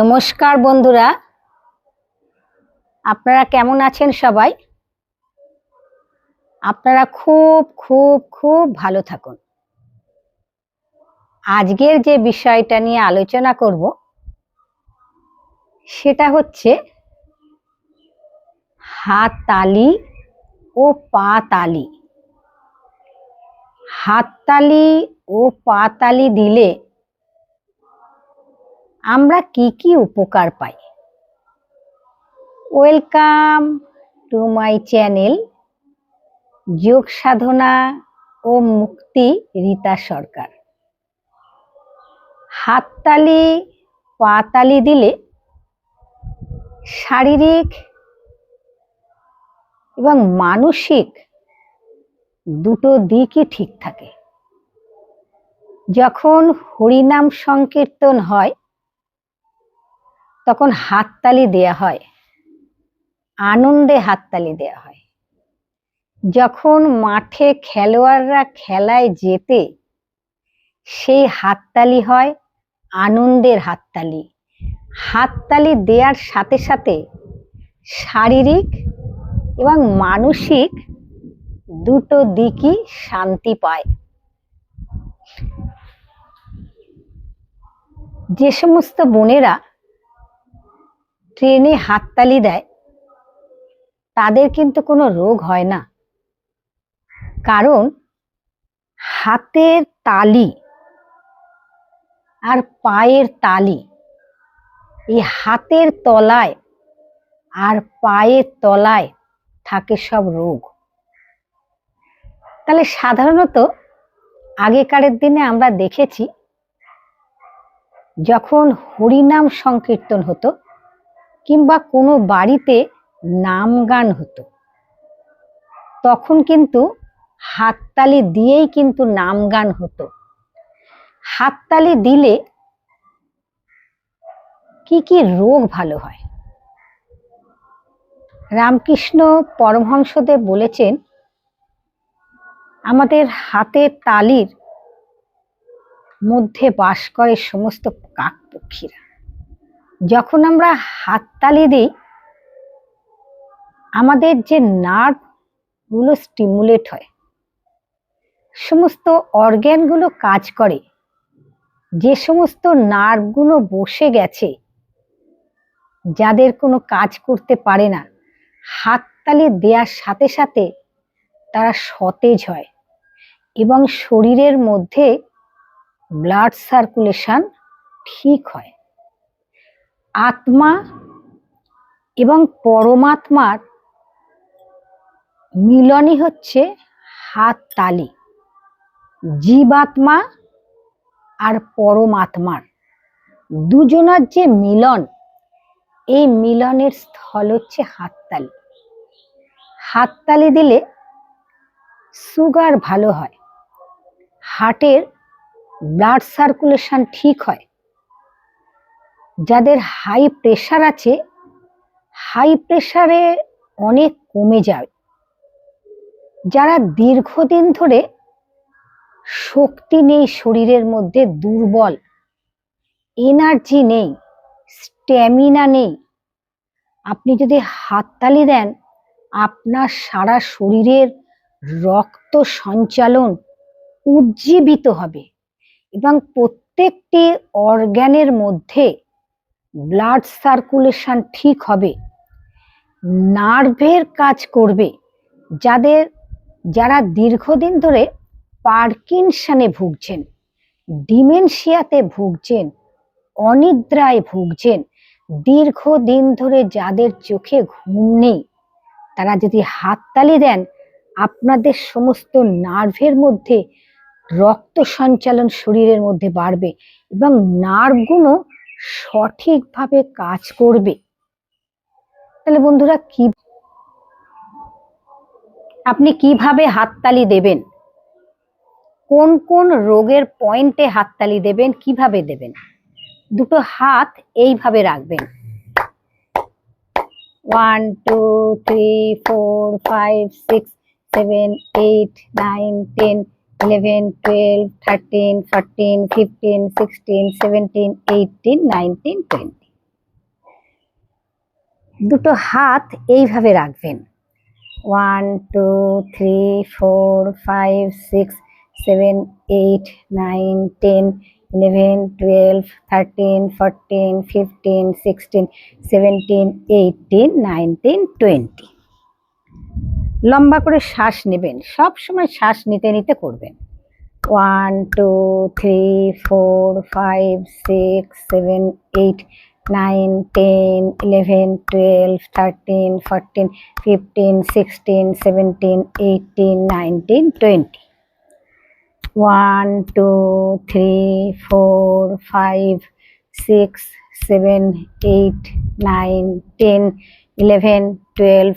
নমস্কার বন্ধুরা। আপনারা কেমন আছেন সবাই? আপনারা খুব খুব খুব ভালো থাকুন। আজকের যে বিষয়টা নিয়ে আলোচনা করব, সেটা হচ্ছে হাত তালি ও পা তালি হাততালি ও পা তালি দিলে আমরা কি কি উপকার পাই? ওয়েলকাম টু মাই চ্যানেল যোগ সাধনা ও মুক্তি রীতা সরকার হাততালি, পাতালি দিলে শারীরিক এবং মানসিক দুটো দিকই ঠিক থাকে। যখন হরিনাম সংকীর্তন হয় তখন হাততালি দেয়া হয়। আনন্দে হাততালি দেয়া হয়। যখন মাঠে খেলোয়াড়রা খেলায় যেতে, সেই হাততালি হয় আনন্দের হাততালি। হাততালি দেওয়ার সাথে সাথে শারীরিক এবং মানসিক দুটো দিকই শান্তি পায়। যে সমস্ত বোনেরা ট্রেনে হাততালি দেয়, তাদের কিন্তু কোনো রোগ হয় না। কারণ হাতের তালি আর পায়ের তালি, এই হাতের তলায় আর পায়ের তলায় থাকে সব রোগ। তাহলে সাধারণত আগেকারের দিনে আমরা দেখেছি, যখন হরিনাম সংকীর্তন হতো কিংবা কোনো বাড়িতে নাম গান হতো। তখন কিন্তু হাততালি দিয়েই কিন্তু নাম গান হতো। হাততালি দিলে কি কি রোগ ভালো হয়? রামকৃষ্ণ পরমহংসদেব বলেছেন, আমাদের হাতে তালির মধ্যে বাস করে সমস্ত কাক পক্ষীরা। যখন আমরা হাততালি দিই, আমাদের যে নার্ভগুলো স্টিমুলেট হয়, সমস্ত অর্গ্যানগুলো কাজ করে, যে সমস্ত নার্ভগুলো বসে গেছে, যাদের কোনো কাজ করতে পারে না, হাততালি দেওয়ার সাথে সাথে তারা সতেজ হয় এবং শরীরের মধ্যে ব্লাড সার্কুলেশন ঠিক হয়। আত্মা এবং পরমাত্মার মিলনই হচ্ছে হাত তালি, জীবাত্মা আর পরমাত্মার। দুজনার যে মিলন, এই মিলনের স্থল হচ্ছে হাততালি হাততালি দিলে সুগার ভালো হয়, হার্টের ব্লাড সার্কুলেশন ঠিক হয় যাদের হাই প্রেশার আছে হাই প্রেশারে অনেক কমে যায়। যারা দীর্ঘদিন ধরে শক্তি নেই শরীরের মধ্যে, দুর্বল এনার্জি নেই স্ট্যামিনা নেই, আপনি যদি হাততালি দেন, আপনার সারা শরীরের রক্ত সঞ্চালন উজ্জীবিত হবে এবং প্রত্যেকটি অর্গ্যানের মধ্যে ব্লাড সার্কুলেশন ঠিক হবে। নার্ভের কাজ করবে যাদের, যারা দীর্ঘদিন ধরে পার্কিনসনে ভুগছেন, ডিমেনশিয়াতে ভুগছেন, অনিদ্রায় ভুগছেন, দীর্ঘদিন ধরে যাদের চোখে ঘুম নেই, তারা যদি হাততালি দেন, আপনাদের সমস্ত নার্ভের মধ্যে রক্ত সঞ্চালন শরীরের মধ্যে বাড়বে এবং নার্ভগুলো সঠিকভাবে কাজ করবে। তাহলে বন্ধুরা কি আপনি কীভাবে হাততালি দেবেন? কোন কোন রোগের পয়েন্টে হাততালি দেবেন, কীভাবে দেবেন? দুটো হাত এইভাবে রাখবেন। One two three four five six seven eight nine ten eleven twelve thirteen fourteen fifteen sixteen seventeen eighteen nineteen twenty দুটো হাত এইভাবে রাখবেন। One two three four five six seven eight nine ten eleven twelve thirteen fourteen fifteen sixteen seventeen eighteen nineteen twenty লম্বা করে শ্বাস নেবেন। সব সময় শ্বাস নিতে নিতে করবেন। One two three four five six seven eight nine ten eleven twelve thirteen fourteen fifteen sixteen seventeen eighteen nineteen twenty one two three four five six seven eight nine ten eleven twelve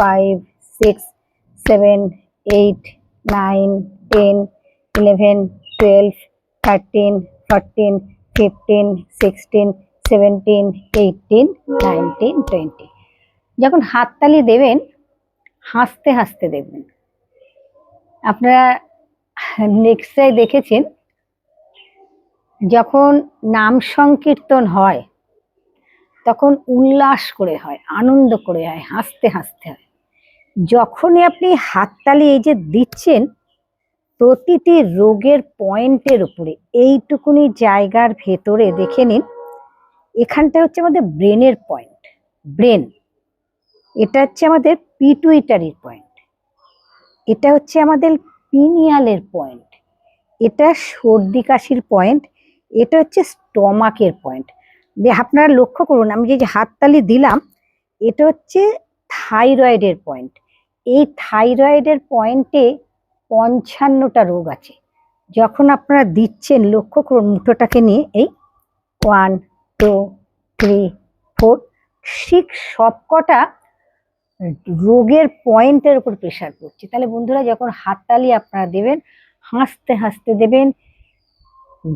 five six seven eight nine ten eleven twelve thirteen fourteen fifteen sixteen seventeen eighteen nineteen twenty যখন হাততালি দেবেন, হাসতে হাসতে দেবেন আপনারা নেক্সটাই দেখেছেন। যখন নাম সংকীর্তন হয়, তখন উল্লাস করে হয়, আনন্দ করে হয়, হাসতে হাসতে হয়। যখনই আপনি হাততালি এই যে দিচ্ছেন, প্রতিটি রোগের পয়েন্টের উপরে, এইটুকুনি জায়গার ভেতরে দেখে নিন, এখানটা হচ্ছে আমাদের ব্রেনের পয়েন্ট, ব্রেন। এটা হচ্ছে আমাদের পিটুইটারির পয়েন্ট। এটা হচ্ছে আমাদের পিনিয়ালের পয়েন্ট। এটা সর্দি কাশির পয়েন্ট, এটা হচ্ছে স্টমাকের পয়েন্ট। আপনারা লক্ষ্য করুন, আমি যে হাততালি দিলাম, এটা হচ্ছে থাইরয়েডের পয়েন্ট। এই থাইরয়েডের পয়েন্টে পঞ্চান্নটা রোগ আছে। যখন আপনারা দিচ্ছেন, লক্ষ্য করুন মুঠোটাকে নিয়ে এই one two three four six সবকটা রোগের পয়েন্টের উপর প্রেশার পড়ছে। তাহলে বন্ধুরা, যখন হাততালি আপনারা দেবেন, হাসতে হাসতে দেবেন,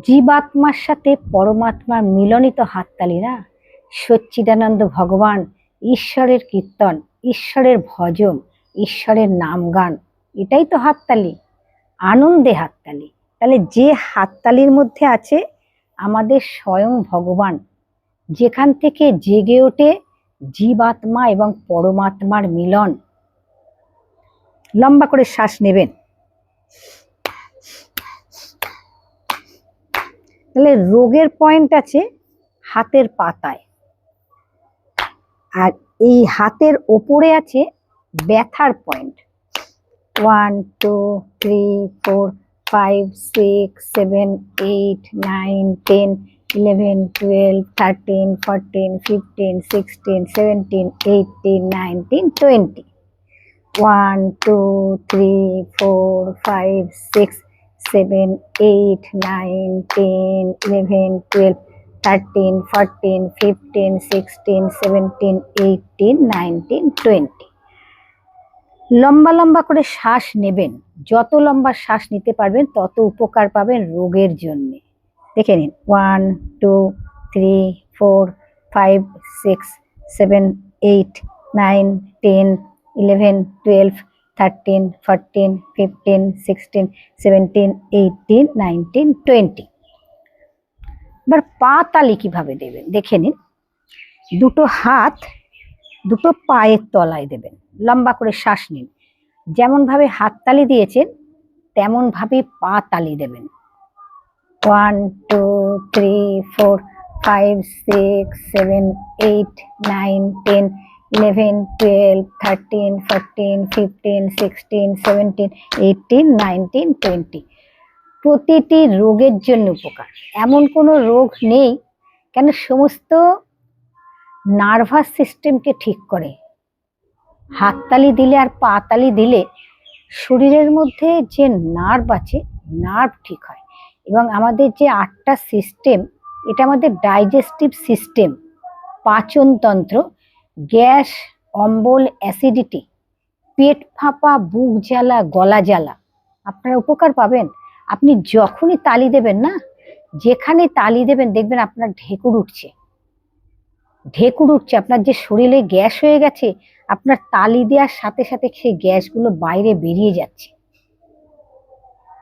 জীবাত্মার সাথে পরমাত্মার মিলনিত হাততালি না? সচ্চিদানন্দ ভগবান, ঈশ্বরের কীর্তন, ঈশ্বরের ভজন ঈশ্বরের নাম গান এটাই তো হাততালি, আনন্দে হাততালি। তাহলে যে হাততালির মধ্যে আছে আমাদের স্বয়ং ভগবান, যেখান থেকে জেগে ওঠে জীবাত্মা এবং পরমাত্মার মিলন। লম্বা করে শ্বাস নেবেন। তাহলে রোগের পয়েন্ট আছে হাতের পাতায়। আর এই হাতের ওপরে আছে ব্যথার point one two three four five six seven eight nine ten eleven twelve thirteen fourteen fifteen sixteen seventeen eighteen nineteen twenty one two three four five six seven eight nine ten eleven twelve thirteen fourteen fifteen sixteen seventeen eighteen nineteen twenty লম্বা লম্বা করে শ্বাস নেবেন। যত লম্বা শ্বাস নিতে পারবেন, তত উপকার পাবেন রোগের জন্য। দেখে নিন। One two three four five six seven eight nine ten eleven twelve thirteen fourteen fifteen sixteen seventeen eighteen nineteen twenty এবার পা তালি কীভাবে দেবেন? দেখে নিন। দুটো হাত দুটো পায়ের তলায় দেবেন। লম্বা করে শ্বাস নিন। যেমনভাবে হাত তালি দিয়েছেন, তেমনভাবে পা তালি দেবেন। One two three four five six seven eight nine ten eleven twelve thirteen fourteen fifteen sixteen seventeen eighteen nineteen twenty প্রতিটি রোগের জন্য উপকার। এমন কোনো রোগ নেই, কেন সমস্ত নার্ভাস সিস্টেমকে ঠিক করে। হাততালি দিলে আর পাতালি দিলে শরীরের মধ্যে যে নার্ভ আছে, নার্ভ ঠিক হয়। এবং আমাদের যে আটটা সিস্টেম, এটা আমাদের ডাইজেস্টিভ সিস্টেম, পাচনতন্ত্র, গ্যাস, অম্বল, অ্যাসিডিটি, পেট ফাঁপা, বুক জ্বালা, গলা জ্বালা। আপনারা উপকার পাবেন। আপনি যখনই তালি দেবেন না, যেখানে তালি দেবেন, দেখবেন আপনার ঢেকুর উঠছে। ঢেকুর উঠছে, আপনার যে শরীরে গ্যাস হয়ে গেছে, আপনার তালি দেওয়ার সাথে সাথে সেই গ্যাসগুলো বাইরে বেরিয়ে যাচ্ছে।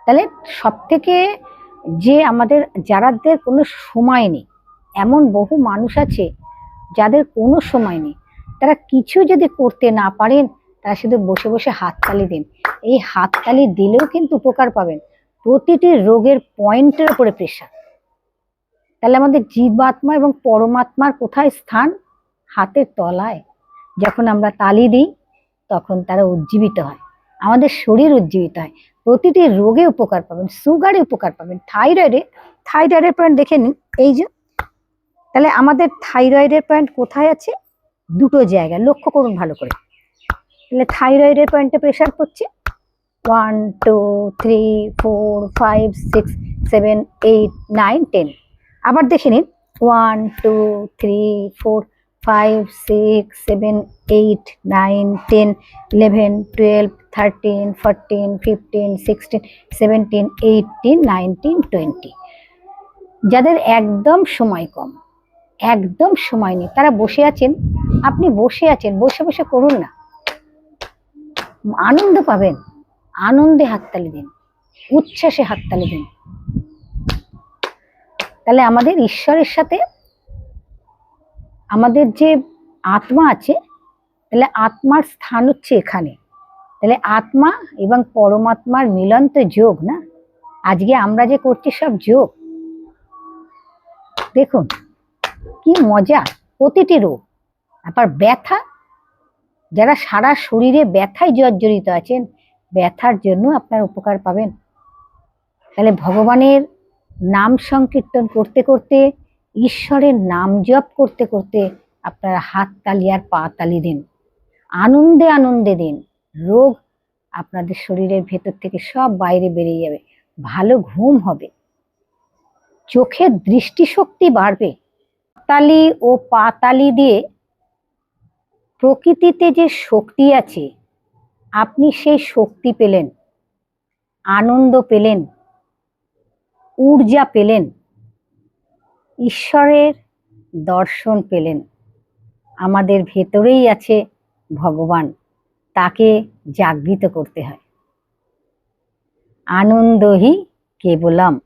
তাহলে সব থেকে যে আমাদের, যারাদের কোনো সময় নেই, এমন বহু মানুষ আছে যাদের কোনো সময় নেই, তারা কিছু যদি করতে না পারেন, তারা শুধু বসে বসে হাততালি দিন। এই হাততালি দিলেও কিন্তু উপকার পাবেন। প্রতিটি রোগের পয়েন্টের উপরে প্রেশার তাহলে আমাদের জীবাত্মা এবং পরমাত্মার কোথায় স্থান? হাতের তলায়। যখন আমরা তালি দিই, তখন তারা উজ্জীবিত হয়। আমাদের শরীর উজ্জীবিত হয়। প্রতিটি রোগে উপকার পাবেন, সুগারে উপকার পাবেন। থাইরয়েডে, থাইরয়েডের পয়েন্ট দেখে নিন। এই যে, তাহলে আমাদের থাইরয়েডের পয়েন্ট কোথায় আছে? দুটো জায়গা লক্ষ্য করুন ভালো করে। তাহলে থাইরয়েডের পয়েন্টে প্রেশার পড়ছে one two three four five six seven eight nine ten আবার দেখে নিন। One two three four five six seven eight nine ten eleven twelve thirteen fourteen fifteen sixteen seventeen eighteen nineteen twenty যাদের একদম সময় কম, একদম সময় নেই, তারা বসে আছেন। আপনি বসে আছেন, বসে বসে করুন না। আনন্দ পাবেন, আনন্দে হাততালি দিন, উচ্ছ্বাসে হাততালি দিন। তাহলে আমাদের ঈশ্বরের সাথে আমাদের যে আত্মা আছে, তাহলে আত্মার স্থান হচ্ছে এখানে। তাহলে আত্মা এবং পরমাত্মার মিলন তো যোগ না? আজকে আমরা যে করছি সব যোগ। দেখুন, কি মজা, প্রতিটি রোগ। আবার ব্যথা, যারা সারা শরীরে ব্যথায় জর্জরিত আছেন, ব্যথার জন্য আপনার উপকার পাবেন। তাহলে ভগবানের নাম সংকীর্তন করতে করতে, ঈশ্বরের নাম জপ করতে করতে আপনারা হাত তালি আর পা তালি দিন। আনন্দে আনন্দে দিন। রোগ আপনাদের শরীরের ভেতর থেকে সব বাইরে বেরিয়ে যাবে। ভালো ঘুম হবে। চোখের দৃষ্টিশক্তি বাড়বে। তালি ও পাতালি দিয়ে প্রকৃতিতে যে শক্তি আছে, আপনি সেই শক্তি পেলেন। আনন্দ পেলেন। ঊর্জা পেলেন। ঈশ্বরের দর্শন পেলেন। আমাদের ভেতরেই আছে ভগবান। তাকে জাগৃত করতে হয়। আনন্দহি কেবলম।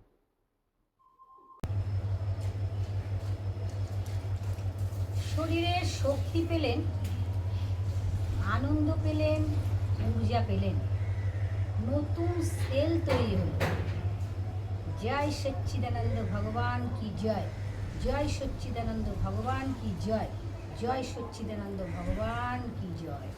শরীরের শক্তি পেলেন, আনন্দ পেলেন, ঊর্জা পেলেন। নতুন সেল তৈরি হলো। জয় সচ্চিদানন্দ ভগবান কি জয়? জয় সচ্চিদানন্দ ভগবান কি জয়? জয় সচ্চিদানন্দ ভগবান কি জয়?